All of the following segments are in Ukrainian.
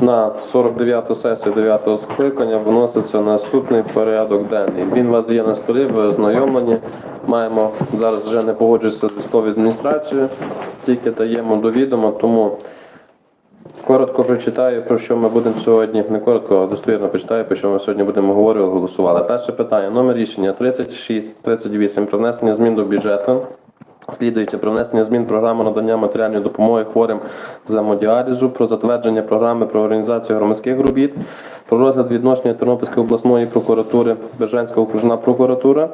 На 49-ту сесію 9-го скликання вноситься наступний порядок денний. Він у вас є на столі, ви ознайомлені. Маємо зараз вже не погоджується з військовою адміністрацією, тільки даємо до відома, тому коротко прочитаю, про що ми будемо сьогодні. Не коротко, а достовірно прочитаю, про що ми сьогодні будемо говорити, голосували. Перше питання. Номер рішення 3638 про внесення змін до бюджету. Слідуючи про внесення змін програми надання матеріальної допомоги хворим з гемодіалізу, про затвердження програми про організацію громадських робіт, про розгляд відношення Тернопільської обласної прокуратури, Бержанська окружна прокуратура,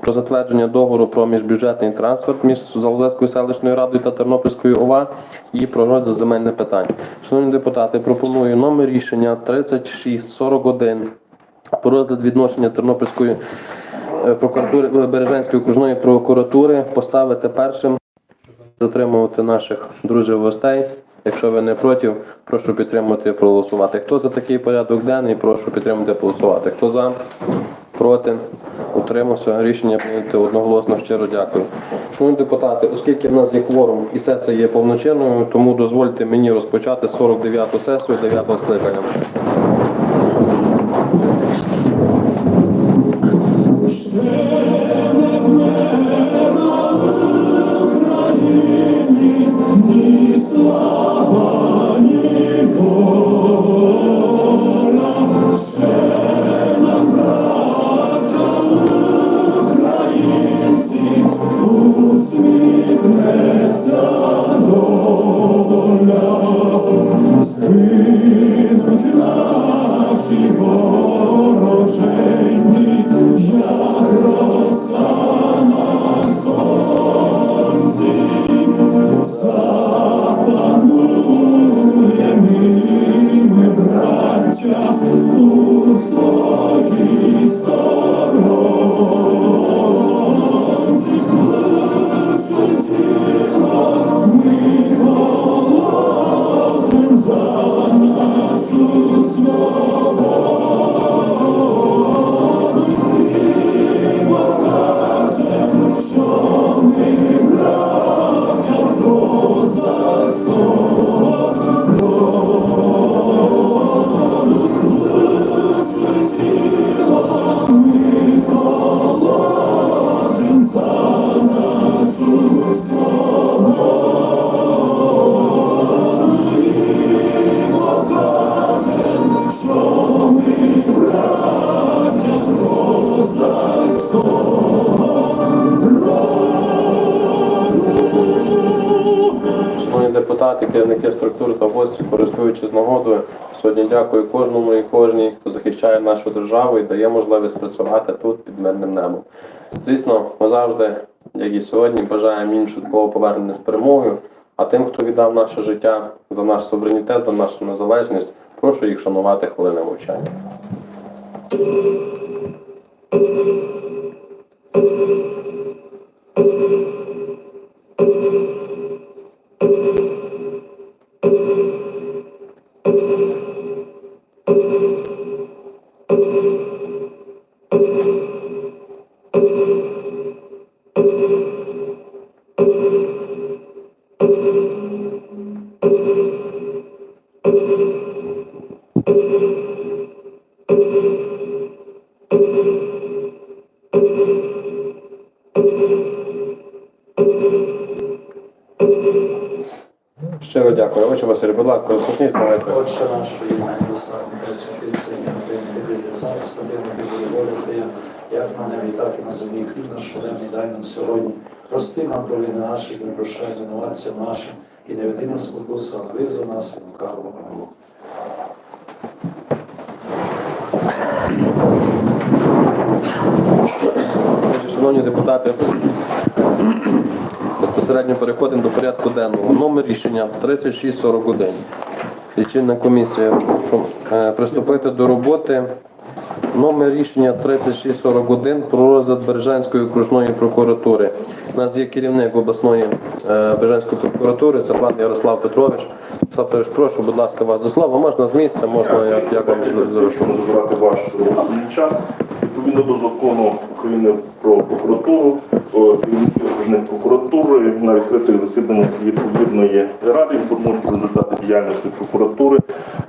про затвердження договору про міжбюджетний трансфер між Залозецькою селищною радою та Тернопільською ОВА і про розгляд земельних питань. Шановні депутати, пропоную номер рішення 3641 про розгляд відношення Тернопільської прокуратури е, Бережанської окружної прокуратури поставити першим, затримувати наших друзів гостей. Якщо ви не проти, прошу підтримати і проголосувати. Хто за такий порядок денний, прошу підтримати проголосувати. Хто за, проти, утримався. Рішення прийнято одноголосно. Щиро дякую. Шановні депутати, оскільки в нас є кворум і сесія є повночинною, тому дозвольте мені розпочати 49-ту сесію 9-го скликання. Депутати, керівники структур та гості, користуючись нагодою, сьогодні дякую кожному і кожній, хто захищає нашу державу і дає можливість працювати тут під мирним небом. Звісно, ми завжди, як і сьогодні, бажаємо їм швидкого повернення з перемогою. А тим, хто віддав наше життя за наш суверенітет, за нашу незалежність, прошу їх шанувати хвилиною мовчання. Василь, будь ласка, розпочніть з молитви. Отче наш, що є на небесах, ім'я Твоє, царство, Твоє, воля Твоя, як на небі, так і на землі. Хліб наш щоденний дай нам сьогодні. Прости нам провини наші, і прощай винуватцям нашим, і не веди нас в а визволи нас від лукавого. Шановні депутати, безпосередньо переходимо до порядку денного. Номер рішення 3641. Лічильна комісія. Прошу е, приступити до роботи. Номер рішення 3641 про розгляд Бережанської окружної прокуратури. У нас є керівник обласної е, Бережанської прокуратури, це пан Ярослав Петрович. Ярослав Петрович, прошу, будь ласка, вас до слова. Можна з місця, можна як, як вам зручно. Відповідно до закону України про прокуратуру, керівників керівники окружних прокуратури на відкритих засіданнях відповідної ради інформують про результати діяльності прокуратури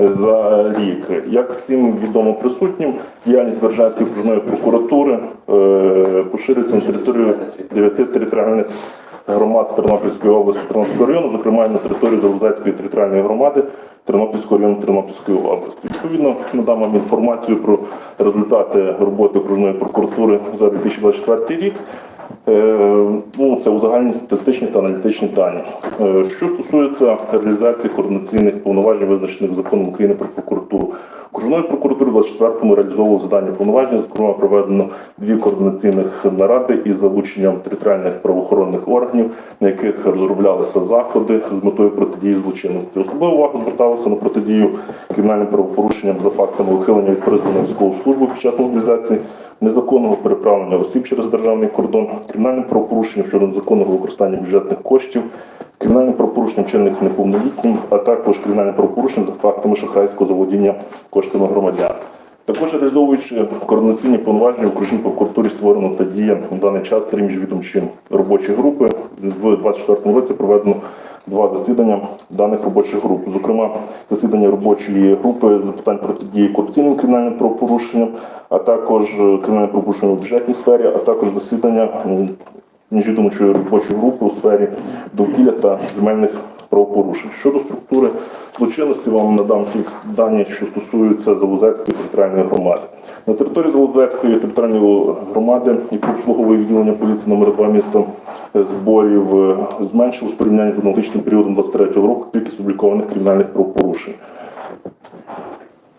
е, за рік. Як всім відомо присутнім, діяльність Бережанської окружної прокуратури е, поширюється на територію дев'яти територіальних громад Тернопільської області Тернопільського району, зокрема на території Залозецької територіальної громади Тернопільського району Тернопільської області. Відповідно, надам вам інформацію про результати роботи окружної прокуратури за 2024 рік. Е, Ну, це узагальнені статистичні та аналітичні дані. Е, Що стосується реалізації координаційних повноважень, визначених законом України про прокуратуру, окружною прокуратури в 24-му реалізовував завдання повноваження. Зокрема, проведено дві координаційних наради із залученням територіальних правоохоронних органів, на яких розроблялися заходи з метою протидії злочинності. Особливу увагу зверталося на протидію кримінальним правопорушенням за фактами ухилення від призову військову службу під час мобілізації, незаконного переправлення осіб через державний кордон, кримінальним правопорушенням щодо незаконного використання бюджетних коштів, кримінальним правопорушенням чинних неповнолітнім, а також кримінальним правопорушенням за фактами шахрайського заволодіння коштами громадян. Також реалізовуючи координаційні повноваження в окружній прокуратурі створено та діє на даний час три міжвідомчі робочі групи. В 2024 році проведено два засідання даних робочих груп. Зокрема, засідання робочої групи з питань протидії корупційним кримінальним правопорушенням, а також кримінальним правопорушенням у бюджетній сфері, а також засідання м, міжвідомчої робочої групи у сфері довкілля та земельних правопорушень. Щодо структури злочинності, вам надам ті дані, що стосуються Залозецької територіальної громади. На території Залозецької територіальної громади, яку обслуговує відділення поліції номер 2 міста е, зборів, е, зменшилось в порівнянні з аналогічним періодом 23 року кількість облікованих кримінальних правопорушень.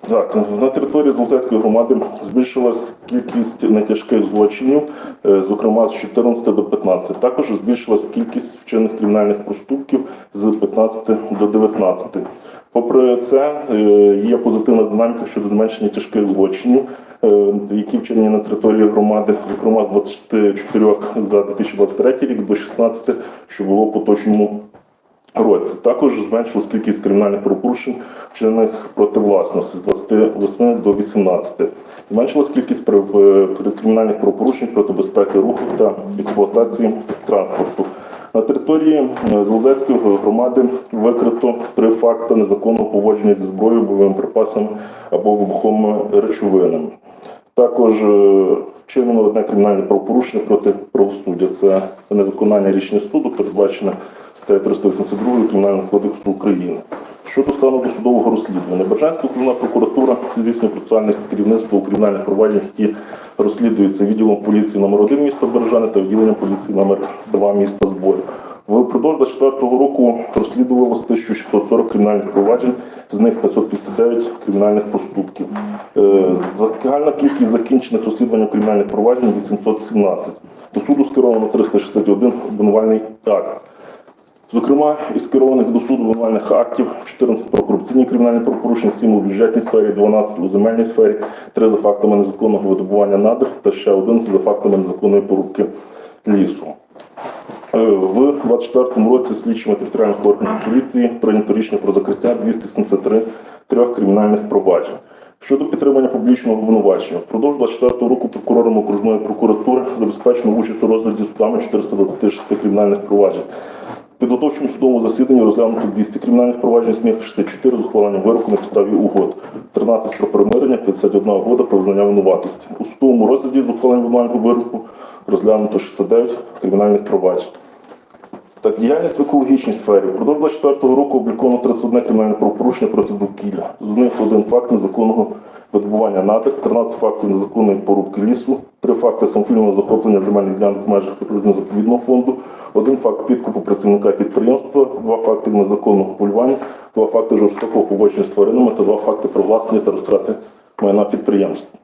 Так, на території Золотецької громади збільшилась кількість нетяжких злочинів, е, зокрема з 14 до 15. Також збільшилась кількість вчинених кримінальних проступків з 15 до 19. Попри це, е, є позитивна динаміка щодо зменшення тяжких злочинів, е, які вчинені на території громади, зокрема з 24 за 2023 рік до 16, що було в поточному році. Також зменшилась кількість кримінальних правопорушень, вчинених проти власності з 28 до 18. Зменшилась кількість е, кримінальних правопорушень проти безпеки руху та експлуатації транспорту. На території е, Золотецької громади викрито три факти незаконного поводження зі зброєю, бойовими припасами або вибуховими речовинами. Також е, вчинено одне кримінальне правопорушення проти правосуддя. Це невиконання рішення суду, передбачене статтею 382 Кримінального кодексу України. Щодо стану досудового розслідування, Бержанська окружна прокуратура здійснює процесуальне керівництво у кримінальних провадженнях, які розслідуються відділом поліції номер 1 міста Бережани та відділенням поліції номер 2 міста Зборів. Впродовж 24 року розслідувалося 1640 кримінальних проваджень, з них 559 кримінальних проступків. Е, Загальна кількість закінчених розслідувань кримінальних проваджень 817. До суду скеровано 361 обвинувальний акт. Зокрема, із керованих до суду обвинувальних актів 14 про корупційні кримінальні правопорушення, 7 у бюджетній сфері, 12 у земельній сфері, 3 за фактами незаконного видобування надр та ще 11 за фактами незаконної порубки лісу. Е, В 24 році слідчими територіальних органів поліції прийнято рішення про закриття 273 трьох кримінальних проваджень. Щодо підтримання публічного обвинувачення, впродовж 24 року прокурором окружної прокуратури забезпечено участь у розгляді судами 426 кримінальних проваджень. Підготовчому судовому засіданні розглянуто 200 кримінальних проваджень, з них 64 з ухваленням вироку на підставі угод, 13 про примирення, 51 угода про визнання винуватості. У судовому розгляді з ухваленням обвинувального вироку розглянуто 69 кримінальних проваджень. Так, діяльність в екологічній сфері. Впродовж 24 року обліковано 31 кримінальне правопорушення проти довкілля. З них один факт незаконного видобування надр, 13 фактів незаконної порубки лісу, 3 факти самовільного захоплення земельних ділянок в межах природно-заповідного фонду, один факт підкупу працівника підприємства, два факти незаконного полювання, два факти жорстокого поводження з тваринами та два факти привласнення та розтрати майна підприємства.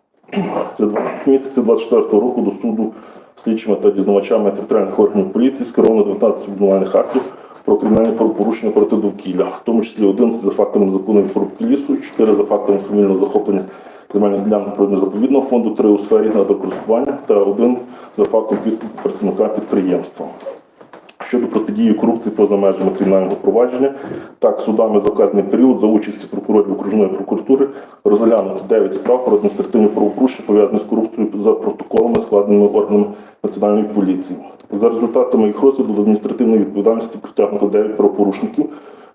Це 12 місяців 24 року до суду слідчими та дізнавачами територіальних органів поліції скеровано 19 обвинувальних актів про кримінальні правопорушення проти довкілля, в тому числі 11 за фактами незаконної порубки лісу, 4 за фактами самовільного захоплення земельних ділянок природно-заповідного фонду, 3 у сфері надокористування та 1 за фактом працівника підприємства. щодо протидії корупції поза межами кримінального провадження. Так, судами за вказаний період за участі прокурорів окружної прокуратури розглянуто 9 справ про адміністративні правопорушення пов'язані з корупцією за протоколами, складеними органами національної поліції. За результатами їх розгляду до адміністративної відповідальності притягнуто 9 правопорушників,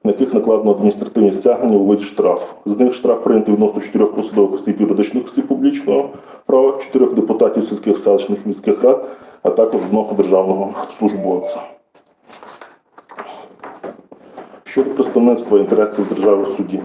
на яких накладено адміністративні стягнення у виді штрафу. З них штраф прийнятий відносно 4 посадових осіб юридичних осіб публічного права, 4 депутатів сільських селищних міських рад, а також одного державного службовця. Щодо представництва інтересів держави в суді.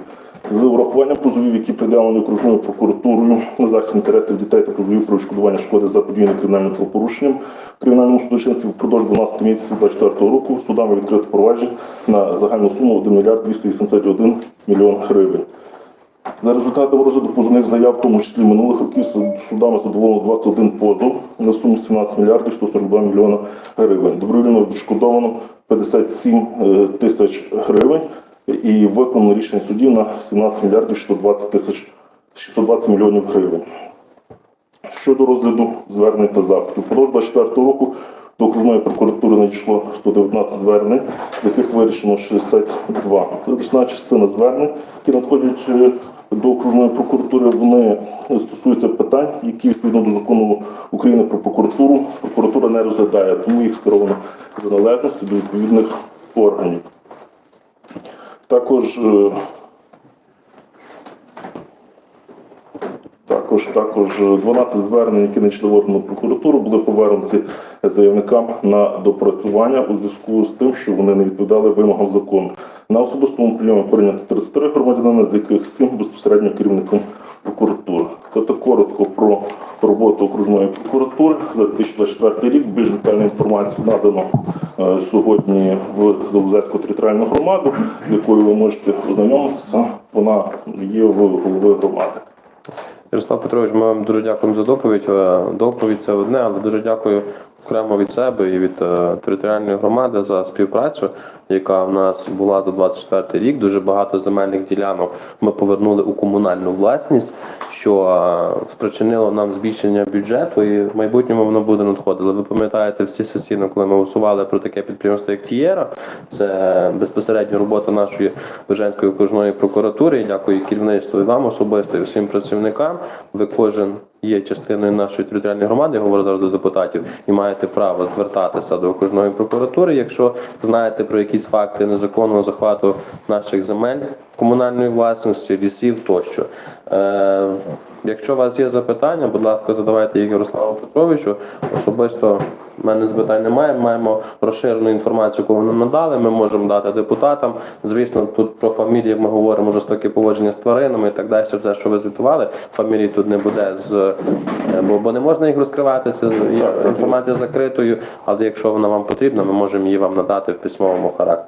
З урахуванням позовів, які пред'явлені окружною прокуратурою на захист інтересів дітей та позовів про відшкодування шкоди за подвійним кримінальним правопорушенням в кримінальному судочинстві впродовж 12 місяців 2024 року судами відкрито провадження на загальну суму 1 мільярд 281 мільйон гривень. За результатами розгляду позовних заяв, в тому числі минулих років, судами задоволено 21 позов на суму 17 мільярдів 142 мільйона гривень. Добровільно відшкодовано 57 е, тисяч гривень і виконано рішення судів на 17 мільярдів 620 тисяч 620 мільйонів гривень. Щодо розгляду звернень та запитів. Впродовж 24 року до окружної прокуратури надійшло 119 звернень, з яких вирішено 62. Значна частина звернень, які надходять е, до окружної прокуратури, вони стосуються питань, які відповідно до закону України про прокуратуру прокуратура не розглядає, тому їх скеровано за належності до відповідних органів. Також е, Також, також 12 звернень, які надійшли в органу прокуратуру, були повернуті заявникам на допрацювання у зв'язку з тим, що вони не відповідали вимогам закону. На особистому прийомі прийнято 33 громадянина, з яких 7 безпосередньо керівником прокуратури. Це так коротко про роботу окружної прокуратури за 2024 рік. Більш детальну інформацію надано е, сьогодні в Залузецьку територіальну громаду, з якою ви можете ознайомитися. Вона є в голови громади. Ярослав Петрович, ми вам дуже дякуємо за доповідь. Е, Доповідь це одне, але дуже дякую окремо від себе і від е, територіальної громади за співпрацю, яка в нас була за 24 рік. Дуже багато земельних ділянок ми повернули у комунальну власність, що е, спричинило нам збільшення бюджету, і в майбутньому воно буде надходило. Ви пам'ятаєте всі сесійно, коли ми голосували про таке підприємство, як Тієра, це безпосередньо робота нашої Беженської окружної прокуратури. Дякую керівництву і вам особисто, і всім працівникам. Ви кожен є частиною нашої територіальної громади, я говорю зараз до депутатів, і маєте право звертатися до окружної прокуратури, якщо знаєте про якісь факти незаконного захвату наших земель, комунальної власності, лісів тощо. Е, якщо у вас є запитання, будь ласка, задавайте їх Ярославу Петровичу. Особисто в мене запитань немає. Маємо розширену інформацію, яку нам надали. Ми можемо дати депутатам. Звісно, тут про фамілії ми говоримо жорстоке поводження з тваринами і так далі. Все, що ви звітували, фамілії тут не буде з е, бо, бо не можна їх розкривати. Це є інформація закритою. Але якщо вона вам потрібна, ми можемо її вам надати в письмовому характері.